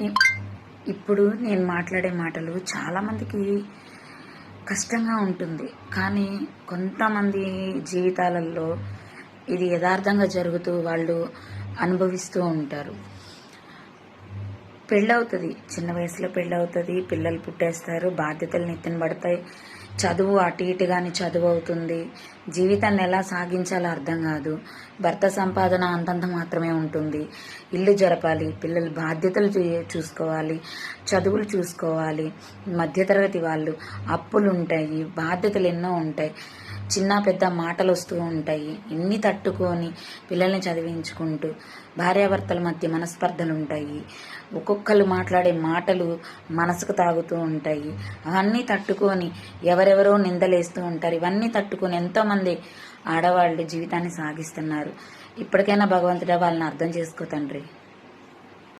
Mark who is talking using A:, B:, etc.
A: ఇ- ఇప్పుడు నేను మాట్లాడే మాటలు చాలామందికి కష్టంగా ఉంటుంది. కానీ కొంతమంది జీవితాలలో ఇది యథార్థంగా జరుగుతూ వాళ్ళు అనుభవిస్తూ ఉంటారు. పెళ్ళవుతుంది. చిన్న వయసులో పెళ్ళవుతుంది. పిల్లలు పుట్టేస్తారు. బాధ్యతలు నెత్తిన పడతాయి. చదువు అటు ఇటుగాని చదువు అవుతుంది జీవితాన్ని ఎలా సాగించాలో అర్థం కాదు. భర్త సంపాదన అంతంత మాత్రమే ఉంటుంది. ఇల్లు జరపాలి. పిల్లల బాధ్యతలు చూసుకోవాలి. చదువులు చూసుకోవాలి. మధ్యతరగతి వాళ్ళు అప్పులు ఉంటాయి బాధ్యతలు ఎన్నో ఉంటాయి. చిన్న పెద్ద మాటలు వస్తూ ఉంటాయి. ఇన్ని తట్టుకొని పిల్లల్ని చదివించుకుంటూ భార్యాభర్తల మధ్య మనస్పర్ధలు ఉంటాయి ఒక్కొక్కరు మాట్లాడే మాటలు మనసుకు తాగుతూ ఉంటాయి. అవన్నీ తట్టుకొని ఎవరెవరో నిందలేస్తూ ఉంటారు. ఇవన్నీ తట్టుకొని ఎంతోమంది ఆడవాళ్ళు జీవితాన్ని సాగిస్తున్నారు. ఇప్పటికైనా భగవంతుడా వాళ్ళని అర్థం చేసుకో తండ్రి.